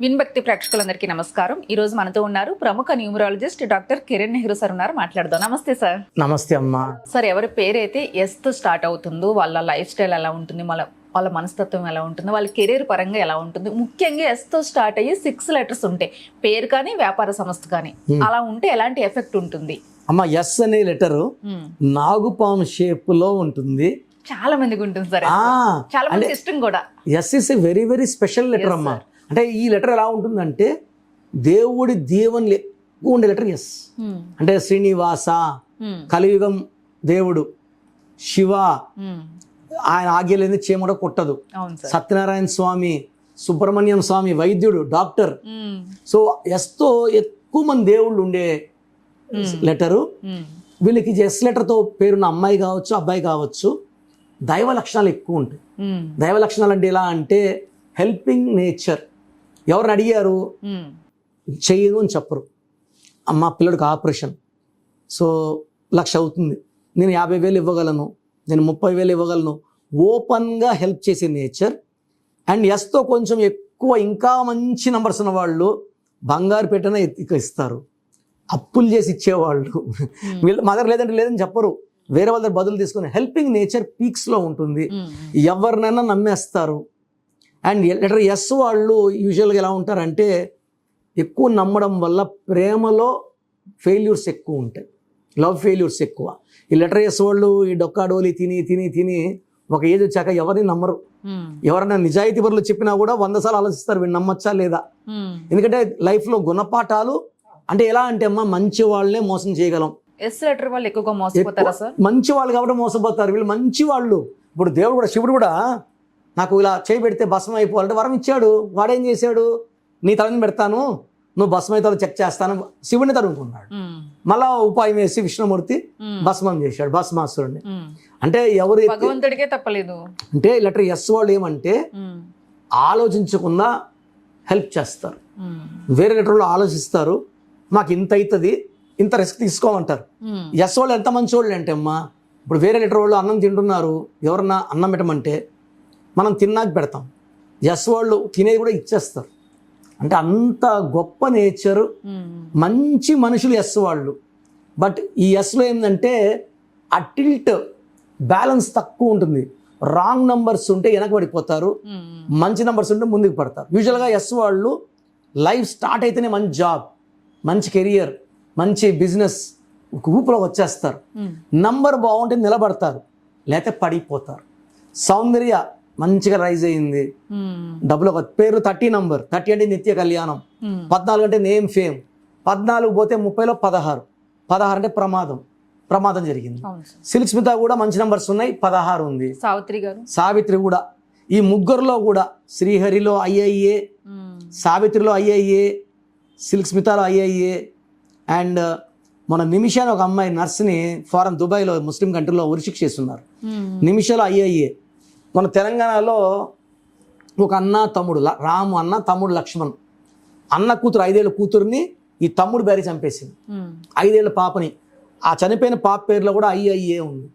విన్భక్తి ప్రేక్షకులందరికీ నమస్కారం. ఈ రోజు మనతో ఉన్నారు ప్రముఖ numerologist doctor Kiran Nehru sir ఉన్నారు. మాట్లాడదాం. నమస్తే సార్. నమస్తే అమ్మా. సార్ ఎవరి పేరైతే ఎస్తో స్టార్ట్ అవుతుందో వాళ్ళ లైఫ్ స్టైల్ ఎలా ఉంటుంది వాళ్ళ వాళ్ళ మనస్తత్వం ఎలా ఉంటుంది వాళ్ళ కెరీర్ పరంగా ఎలా ఉంటుంది ముఖ్యంగా ఎస్తో స్టార్ట్ అయ్యి సిక్స్ లెటర్స్ ఉంటాయి. పేరు కానీ వ్యాపార సంస్థ కానీ. అలా ఉంటే ఎలాంటి ఎఫెక్ట్ ఉంటుంది? అమ్మ ఎస్ అనే లెటరు మ్మ్. నాగుపాము షేప్లో ఉంటుంది. చాలా మందికి ఉంటుంది సార్ చాలా మంది ఇష్టం కూడా. S is very very special letter అమ్మా. అంటే ఈ లెటర్ ఎలా ఉంటుందంటే దేవుడి దీవెనలు ఎక్కువ ఉండే లెటర్ ఎస్ మ్మ్. అంటే శ్రీనివాస మ్మ్. కలియుగం దేవుడు శివ మ్మ్. ఆయన ఆజ్ఞలేని చీమడ కొట్టదు సత్యనారాయణ స్వామి సుబ్రహ్మణ్యం స్వామి వైద్యుడు డాక్టర్. సో ఎస్తో ఎక్కువ మంది దేవుళ్ళు ఉండే లెటరు. వీళ్ళకి ఎస్ లెటర్తో పేరున్న అమ్మాయి కావచ్చు అబ్బాయి కావచ్చు దైవ లక్షణాలు ఎక్కువ ఉంటాయి. దైవ లక్షణాలు అంటే ఎలా అంటే హెల్పింగ్ నేచర్ ఎవరిని అడిగారు? మ్మ్. చెయ్యను అని చెప్పరు. అమ్మ పిల్లడికి ఆపరేషన్. సో లక్ష అవుతుంది. నేను యాభై వేలు ఇవ్వగలను. నేను ముప్పై వేలు ఇవ్వగలను. ఓపెన్గా హెల్ప్ చేసే నేచర్. అండ్ ఎస్తో కొంచెం ఎక్కువ ఇంకా మంచి నంబర్స్ ఉన్న వాళ్ళు బంగారు పెట్టిన ఇక ఇస్తారు. అప్పులు చేసి ఇచ్చేవాళ్ళు. వీళ్ళు మా దగ్గర లేదంటే లేదని చెప్పరు. వేరే వాళ్ళ దగ్గర బదులు తీసుకుని హెల్పింగ్ నేచర్ పీక్స్లో ఉంటుంది. ఎవరినైనా నమ్మేస్తారు. అండ్ లెటర్ ఎస్ వాళ్ళు యూజువల్గా ఎలా ఉంటారంటే ఎక్కువ నమ్మడం వల్ల ప్రేమలో ఫెయిల్యూర్స్ ఎక్కువ ఉంటాయి. లవ్ ఫెయిల్యూర్స్ ఎక్కువ. ఈ లెటర్ ఎస్ వాళ్ళు ఈ డొక్కాడోలి తిని తిని తిని ఒక ఏజ్ వచ్చాక ఎవరిని నమ్మరు. మ్మ్. ఎవరైనా నిజాయితీ పరులు చెప్పినా కూడా వంద సార్లు ఆలోచిస్తారు వీళ్ళు నమ్మచ్చా లేదా. మ్మ్. ఎందుకంటే లైఫ్లో గుణపాఠాలు అంటే ఎలా అంటే అమ్మా మంచి వాళ్ళనే మోసం చేయగలం. ఎస్ లెటర్ వాళ్ళు ఎక్కువగా మోసపోతారా సార్? మంచి వాళ్ళు కాబట్టి మోసపోతారు. వీళ్ళు మంచి వాళ్ళు ఇప్పుడు దేవుడు కూడా శివుడు కూడా నాకు ఇలా చేయి పెడితే భస్మం అయిపోవాలంటే వరం ఇచ్చాడు వాడేం చేశాడు నీ తలని పెడతాను నువ్వు భస్మం అయితే చెక్ చేస్తాను శివుడిని తరుముకున్నాడు. మళ్ళా ఉపాయం వేసి విష్ణుమూర్తి. భస్మం చేశాడు భస్మాసురుడిని. అంటే ఎవరు భగవంతుడికే తప్పలేదు అంటే లెటర్ ఎస్ వాళ్ళు ఏమంటే. ఆలోచించకుండా హెల్ప్ చేస్తారు. వేరే లెటర్లో ఆలోచిస్తారు మాకు ఇంత అవుతుంది ఇంత రిస్క్ తీసుకోమంటారు. ఎస్ వాళ్ళు ఎంత మంచి వాళ్ళు అంటే అమ్మా ఇప్పుడు వేరే లీటర్ వాళ్ళు అన్నం తింటున్నారు ఎవరన్నా అన్నం పెట్టమంటే మనం తిన్నాక పెడతాం. ఎస్ వాళ్ళు తినేది కూడా ఇచ్చేస్తారు. అంటే అంత గొప్ప నేచరు. మంచి మనుషులు ఎస్ వాళ్ళు. బట్ ఈ ఎస్లో ఏంటంటే ఆ టిల్ట్ బ్యాలెన్స్ తక్కువ ఉంటుంది. రాంగ్ నంబర్స్ ఉంటే వెనకబడిపోతారు. మంచి నంబర్స్ ఉంటే ముందుకు పడతారు. యూజువల్గా ఎస్ వాళ్ళు లైఫ్ స్టార్ట్ అయితేనే మంచి జాబ్ మంచి కెరియర్ మంచి బిజినెస్ ఊపులో వచ్చేస్తారు. నంబర్ బాగుంటే నిలబడతారు. లేకపోతే పడిపోతారు. సౌందర్య మంచిగా రైజ్ అయింది. మ్మ్. డబ్బులు ఒక పేరు థర్టీ నంబర్. థర్టీ అంటే నిత్య కళ్యాణం. మ్మ్. పద్నాలుగు అంటే నేమ్ ఫేమ్. పద్నాలుగు పోతే ముప్పైలో పదహారు. పదహారు అంటే ప్రమాదం. ప్రమాదం జరిగింది. సిల్క్ స్మిత కూడా మంచి నంబర్స్ ఉన్నాయి. పదహారు ఉంది. సావిత్రి గారు. సావిత్రి కూడా. ఈ ముగ్గురులో కూడా శ్రీహరిలో ఐఐఏ మ్మ్. సావిత్రిలో ఐఐఏ సిల్క్ స్మితాలో ఐఐఏ అండ్ మన నిమిషాన్ని ఒక అమ్మాయి నర్స్ని ఫారెన్ దుబాయ్లో ముస్లిం కంట్రీలో ఉరిశిక్ష చేస్తున్నారు. నిమిషాలో ఐఐఏ. మన తెలంగాణలో ఒక అన్న తమ్ముడు రాము అన్న తమ్ముడు లక్ష్మణ్. అన్న కూతురు ఐదేళ్ళ కూతుర్ని ఈ తమ్ముడు బ్యారీ చంపేసింది. ఐదేళ్ళ పాపని. ఆ చనిపోయిన పాప పేరులో కూడా ఐఐఏ ఉంది.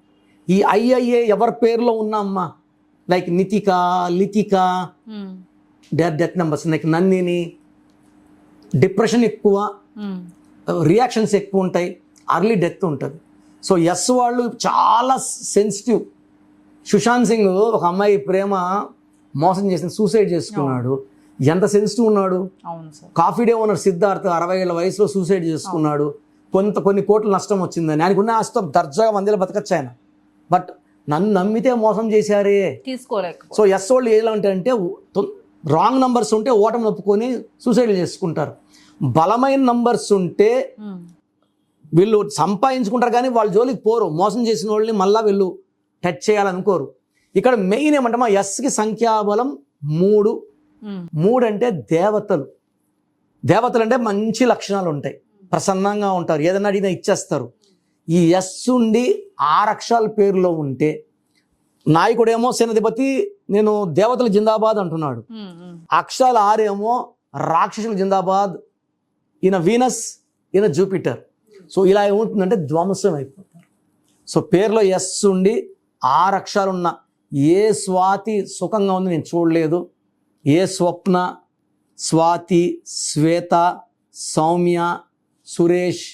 ఈ ఐఐఏ ఎవరి పేరులో ఉన్న అమ్మ? Like Nitika Litika. Death death numbers. Like Nandini depression ఎక్కువ. రియాక్షన్స్ ఎక్కువ ఉంటాయి అర్లీ డెత్ ఉంటుంది. సో ఎస్ వాళ్ళు చాలా సెన్సిటివ్. సుశాంత్ సింగ్ ఒక అమ్మాయి ప్రేమ మోసం చేసి సూసైడ్ చేసుకున్నాడు. ఎంత సెన్సిటివ్ ఉన్నాడు? కాఫీ డే ఓనర్ సిద్ధార్థ్ అరవై ఏళ్ళ వయసులో సూసైడ్ చేసుకున్నాడు. కొంత కొన్ని కోట్ల నష్టం వచ్చిందని. ఆయనకున్న ఆస్తం దర్జాగా మందిలో బతకచ్చు ఆయన. బట్ నన్ను నమ్మితే మోసం చేశారే. తీసుకోలేక సో ఎస్ వాళ్ళు ఎలా అంటే రాంగ్ నంబర్స్ ఉంటే ఓటమి నొప్పుకొని సూసైడ్ చేసుకుంటారు. బలమైన నంబర్స్ ఉంటే. వీళ్ళు సంపాదించుకుంటారు కానీ వాళ్ళ జోలికి పోరు. మోసం చేసిన వాళ్ళని మళ్ళీ వీళ్ళు టచ్ చేయాలనుకోరు. ఇక్కడ మెయిన్ ఏమంటే మా ఎస్కి సంఖ్యాబలం మూడు. మ్మ్. మూడు అంటే దేవతలు. దేవతలు అంటే మంచి లక్షణాలు ఉంటాయి ప్రసన్నంగా ఉంటారు. ఏదైనా అడిగినా ఇచ్చేస్తారు. ఈ ఎస్ ఉండి ఆరు అక్షరాల పేరులో ఉంటే నాయకుడేమో సేనాధిపతి నేను దేవతల జిందాబాద్ అంటున్నాడు. మ్మ్. మ్మ్. అక్షరాలు ఆరేమో రాక్షసుల జిందాబాద్ ఈయన వీనస్ ఈయన జూపిటర్. సో ఇలా ఏమవుతుందంటే ధ్వంసం అయిపోతారు. సో పేరులో ఎస్ ఉండి ఆరు అక్షరాలు ఉన్న ఏ స్వాతి సుఖంగా ఉంది నేను చూడలేదు. ఏ స్వప్న స్వాతి శ్వేత సౌమ్య సురేష్.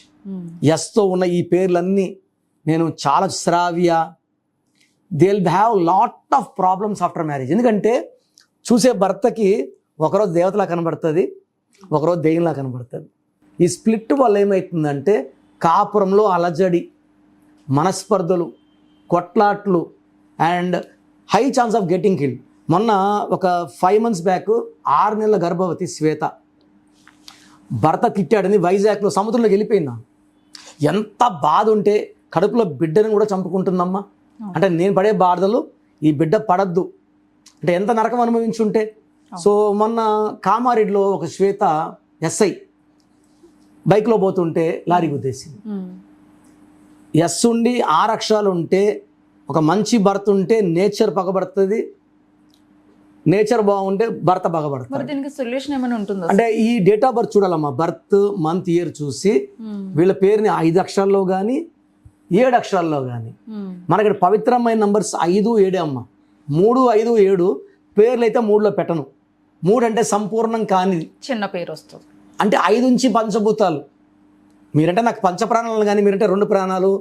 ఎస్తో ఉన్న ఈ పేర్లన్నీ నేను చాలా Shravya. They will have lot of problems after marriage ఎందుకంటే చూసే భర్తకి ఒకరోజు దేవతలా కనబడుతుంది ఒకరోజు దెయ్యంలా కనబడుతుంది. ఈ స్ప్లిట్ వల్ల ఏమవుతుందంటే కాపురంలో అలజడి మనస్పర్ధలు కొట్లాట్లు and high chance of getting killed మొన్న ఒక ఫైవ్ మంత్స్ బ్యాక్ ఆరు నెలల గర్భవతి శ్వేత. భర్త తిట్టాడని వైజాగ్లో సముద్రంలోకి వెళ్ళిపోయిందా? ఎంత బాధ ఉంటే కడుపులో బిడ్డను కూడా చంపుకుంటుందమ్మా. అంటే నేను పడే బాధలు ఈ బిడ్డ పడద్దు. అంటే ఎంత నరకం అనుభవించుంటే. సో మొన్న కామారెడ్డిలో ఒక శ్వేత ఎస్ఐ బైక్లో పోతుంటే లారీ గుద్దేసింది. ఎస్ ఉండి ఆరు అక్షరాలు ఉంటే ఒక మంచి భర్త ఉంటే నేచర్ పగబడుతుంది. నేచర్ బాగుంటే భర్త పగబడుతుంది దీనికి సొల్యూషన్ ఏమైనా ఉంటుందా? అంటే ఈ డేట్ ఆఫ్ బర్త్ చూడాలమ్మా. బర్త్ మంత్ ఇయర్ చూసి. వీళ్ళ పేరుని ఐదు అక్షరాల్లో కానీ ఏడు అక్షరాల్లో కానీ. మనకి పవిత్రమైన నంబర్స్ ఐదు ఏడే అమ్మ. మూడు ఐదు ఏడు పేర్లు అయితే మూడులో పెట్టను. మూడు అంటే సంపూర్ణం కానిది. చిన్న పేరు వస్తుంది. అంటే ఐదు నుంచి పంచభూతాలు. మీరంటే నాకు పంచ ప్రాణాలు కానీ మీరంటే రెండు ప్రాణాలు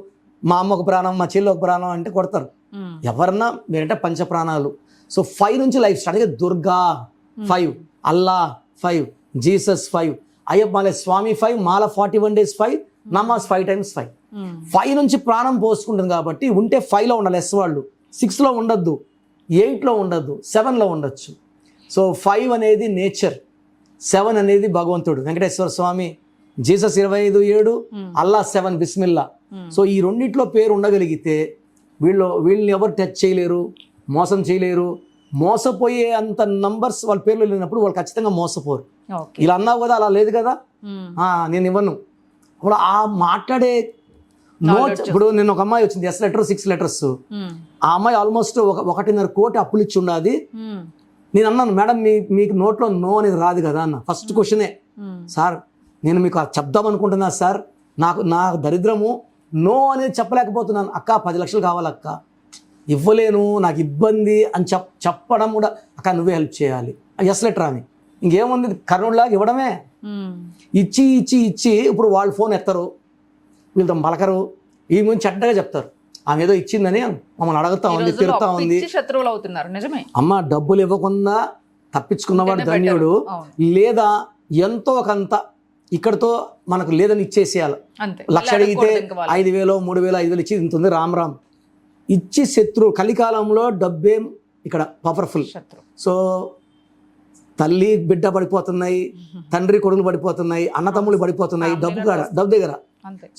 మా అమ్మ ఒక ప్రాణం మా చెల్లి ఒక ప్రాణం అంటే కొడతారు. ఎవరన్నా మీరంటే పంచ ప్రాణాలు సో ఫైవ్ నుంచి లైఫ్ స్టార్ట్ అయితే Durga five Allah five Jesus five Ayyappa మాల స్వామి ఫైవ్ మాల ఫార్టీ వన్ డేస్ ఫైవ్ నమాజ్ ఫైవ్ టైమ్స్ ఫైవ్. ఫైవ్ నుంచి ప్రాణం పోసుకుంటుంది కాబట్టి ఉంటే ఫైవ్లో ఉండాలి ఎస్ వాళ్ళు. సిక్స్లో ఉండొద్దు ఎయిట్లో ఉండొద్దు సెవెన్లో ఉండొచ్చు. సో ఫైవ్ అనేది నేచర్ సెవెన్ అనేది భగవంతుడు. వెంకటేశ్వర స్వామి జీసస్ ఇరవై ఐదు ఏడు అల్లా సెవెన్ బిస్మిల్లా. సో ఈ రెండిట్లో పేరు ఉండగలిగితే వీళ్ళు వీళ్ళని ఎవరు టచ్ చేయలేరు మోసం చేయలేరు. మోసపోయే అంత నంబర్స్ వాళ్ళ పేర్లు లేనప్పుడు వాళ్ళు ఖచ్చితంగా మోసపోరు. ఇలా అన్నావు కదా అలా లేదు కదా? నేను ఇవ్వను. ఇప్పుడు ఆ మాట్లాడే నోట్ ఇప్పుడు నేను ఒక అమ్మాయి వచ్చింది ఎస్ లెటర్ సిక్స్ లెటర్స్. ఆ అమ్మాయి ఆల్మోస్ట్ ఒక ఒకటిన్నర కోటి అప్పులు ఇచ్చి ఉండాది. మ్మ్. నేను అన్నాను మేడం మీ మీకు నోట్లో నో అనేది రాదు కదా అన్న. ఫస్ట్ క్వశ్చనే. సార్ నేను మీకు అది చెప్దాం అనుకుంటున్నా సార్. నాకు నా దరిద్రము నో అనేది చెప్పలేకపోతున్నాను. అక్క పది లక్షలు కావాలి అక్క ఇవ్వలేను నాకు ఇబ్బంది అని చెప్ చెప్పడం కూడా అక్క నువ్వే హెల్ప్ చేయాలి. ఎస్ లెటర్ అని. ఇంకేముంది? కర్ణుడిలాగా ఇవ్వడమే. మ్మ్. ఇచ్చి ఇచ్చి ఇచ్చి ఇప్పుడు వాళ్ళు ఫోన్ ఎత్తరు. వీళ్ళతో పలకరు. ఈ గురించి చెడ్డగా చెప్తారు. ఆమె ఏదో ఇచ్చిందని మమ్మల్ని అడుగుతా ఉంది తిరుగుతా ఉంది. శత్రువులు అవుతున్నారు నిజమే. అమ్మ డబ్బులు ఇవ్వకుండా తప్పించుకున్నవాడు ధన్యుడు. లేదా ఎంతో కొంత ఇక్కడతో మనకు లేదని ఇచ్చేసేయాలి. లక్ష అడిగితే. ఐదు వేలు మూడు వేలు ఐదు వేలు ఇచ్చి ఇంత ఉంది రామ్ రామ్. ఇచ్చి శత్రు కలికాలంలో డబ్బేం ఇక్కడ పవర్ఫుల్ శత్రు. సో తల్లి బిడ్డ పడిపోతున్నాయి తండ్రి కొడుకులు పడిపోతున్నాయి అన్నతమ్ములు పడిపోతున్నాయి డబ్బు కాడ డబ్బు దగ్గర.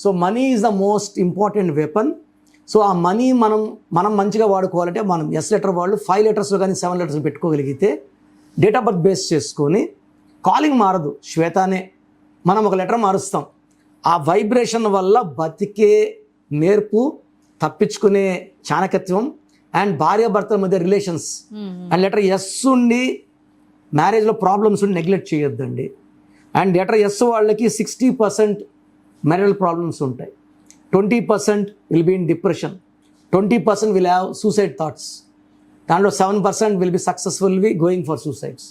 So money is the most important weapon so ఆ మనీ మనం మనం మంచిగా వాడుకోవాలంటే మనం ఎస్ లెటర్ వాళ్ళు ఫైవ్ లెటర్స్లో కానీ సెవెన్ లెటర్స్ పెట్టుకోగలిగితే డేట్ ఆఫ్ బర్త్ బేస్ చేసుకొని కాలింగ్ మారదు. శ్వేతానే. మనం ఒక లెటర్ మారుస్తాం. ఆ వైబ్రేషన్ వల్ల బతికే నేర్పు తప్పించుకునే చాణకత్వం అండ్ భార్యాభర్తల మధ్య రిలేషన్స్. అండ్ లెటర్ ఎస్ ఉండి మ్యారేజ్లో ప్రాబ్లమ్స్ ఉండి నెగ్లెక్ట్ చేయొద్దండి. అండ్ లెటర్ ఎస్ వాళ్ళకి సిక్స్టీ పర్సెంట్ మ్యారేజ్ ప్రాబ్లమ్స్ ఉంటాయి. Twenty percent will be in depression. Twenty percent will have suicide thoughts. దాంట్లో seven percent will be successful be going for suicides.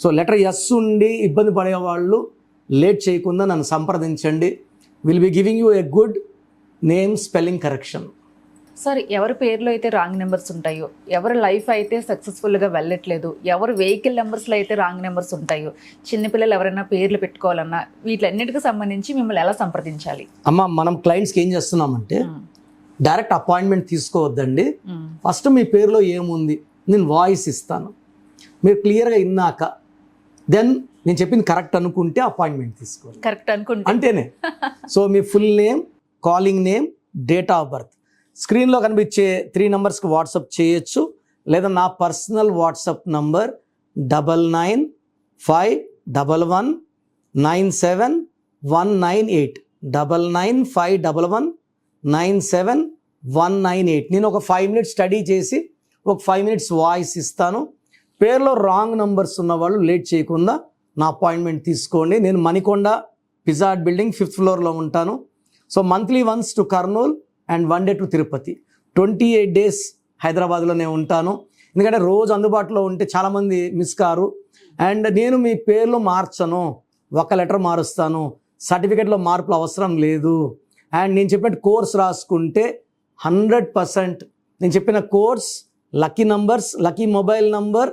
So letter S ఉండి ఇబ్బంది పడేవాళ్ళు late చేయకుండా నన్ను సంప్రదించండి. Will be giving you a good name spelling correction sir ఎవరి పేర్లో అయితే రాంగ్ నెంబర్స్ ఉంటాయో ఎవరి లైఫ్ అయితే సక్సెస్ఫుల్గా వెళ్ళట్లేదు ఎవరి వెహికల్ నెంబర్స్లో అయితే రాంగ్ నెంబర్స్ ఉంటాయో చిన్నపిల్లలు ఎవరైనా పేర్లు పెట్టుకోవాలన్నా వీటిలన్నిటికి సంబంధించి మిమ్మల్ని ఎలా సంప్రదించాలి? అమ్మ మనం క్లయింట్స్కి ఏం చేస్తున్నామంటే. డైరెక్ట్ అపాయింట్మెంట్ తీసుకోవద్దండి. ఫస్ట్ మీ పేరులో ఏముంది నేను వాయిస్ ఇస్తాను. మీరు క్లియర్గా విన్నాక దెన్ నేను చెప్పింది కరెక్ట్ అనుకుంటే అపాయింట్మెంట్ తీసుకోవాలి కరెక్ట్ అనుకుంటే. అంటేనే. So me full name calling name date of birth. స్క్రీన్లో కనిపించే త్రీ నెంబర్స్కి వాట్సాప్ చేయొచ్చు. లేదా నా personal WhatsApp number double nine five double one nine seven one nine eight double nine five double one nine seven one nine eight నేను ఒక five minutes study చేసి ఒక ఫైవ్ మినిట్స్ వాయిస్ ఇస్తాను. పేర్లో రాంగ్ నంబర్స్ ఉన్న వాళ్ళు late చేయకుండా నా అపాయింట్మెంట్ తీసుకోండి. నేను మణికొండ పిజార్ట్ బిల్డింగ్ ఫిఫ్త్ ఫ్లోర్లో ఉంటాను. So monthly once to Kurnool and one day to Tirupati twenty eight days హైదరాబాద్లోనే ఉంటాను. ఎందుకంటే రోజు అందుబాటులో ఉంటే చాలామంది మిస్ కారు. అండ్ నేను మీ పేర్లు మార్చను. ఒక లెటర్ మారుస్తాను. సర్టిఫికెట్లో మార్పులు అవసరం లేదు. అండ్ నేను చెప్పినట్టు కోర్స్ రాసుకుంటే హండ్రెడ్ పర్సెంట్ నేను చెప్పిన course lucky numbers lucky mobile number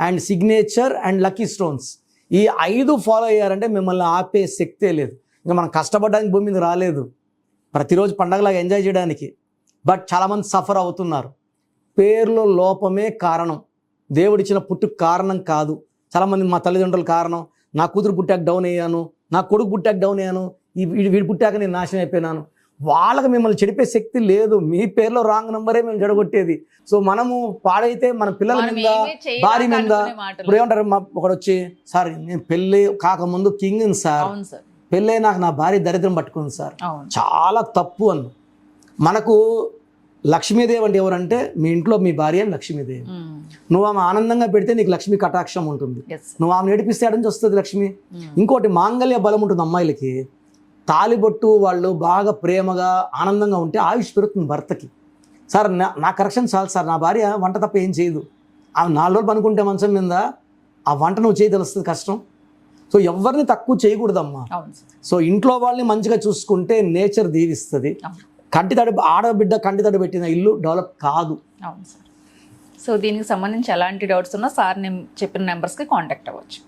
and signature and lucky stones ఈ ఐదు ఫాలో అయ్యారంటే మిమ్మల్ని ఆపే శక్తే లేదు. ఇంకా మనం కష్టపడడానికి భూమి మీద రాలేదు. ప్రతిరోజు పండగలాగా ఎంజాయ్ చేయడానికి. బట్ చాలామంది సఫర్ అవుతున్నారు. పేర్లో లోపమే కారణం. దేవుడిచ్చిన పుట్టుకు కారణం కాదు. చాలామంది మా తల్లిదండ్రుల కారణం. నా కూతురు పుట్టాక డౌన్ అయ్యాను. నా కొడుకు పుట్టాక డౌన్ అయ్యాను. ఈ వీడి పుట్టాక నేను నాశనం అయిపోయినాను. వాళ్ళకి మిమ్మల్ని చెడిపే శక్తి లేదు. మీ పేర్లో రాంగ్ నంబరే మేము జడగొట్టేది సో మనము పాడైతే మన పిల్లల మీద భార్య మీద. ఇప్పుడు ఏమంటారు? మా ఒకడు వచ్చి సార్ నేను పెళ్ళి కాకముందు కింగ్ సార్. పెళ్ళై నాకు నా భార్య దరిద్రం పట్టుకుంది సార్. చాలా తప్పు అన్న. మనకు లక్ష్మీదేవి అంటే ఎవరంటే మీ ఇంట్లో మీ భార్య లక్ష్మీదేవి. నువ్వు ఆమె ఆనందంగా పెడితే నీకు లక్ష్మీ కటాక్షం ఉంటుంది. నువ్వు ఆమె నడిపిస్తే నుంచి వస్తుంది లక్ష్మి? ఇంకోటి మాంగళ్య బలం ఉంటుంది అమ్మాయిలకి. తాలిబొట్టు వాళ్ళు బాగా ప్రేమగా ఆనందంగా ఉంటే ఆయుష్ పెరుగుతుంది భర్తకి. సార్ నా నా కరెక్షన్ చాలు సార్ నా భార్య వంట తప్ప ఏం చేయదు. ఆమె నాలుగు రోజులు పనుకుంటే మంచం మీద ఆ వంట నువ్వు చేయి తెలుస్తుంది కష్టం. సో ఎవరిని తక్కువ చేయకూడదమ్మా. సో ఇంట్లో వాళ్ళని మంచిగా చూసుకుంటే నేచర్ దీవిస్తుంది. కంటి తడి ఆడబిడ్డ కంటి తడి పెట్టిన ఇల్లు డెవలప్ కాదు. అవును సార్. సో దీనికి సంబంధించి ఎలాంటి డౌట్స్ ఉన్నా సార్ నేను చెప్పిన నెంబర్స్కి కాంటాక్ట్ అవ్వచ్చు.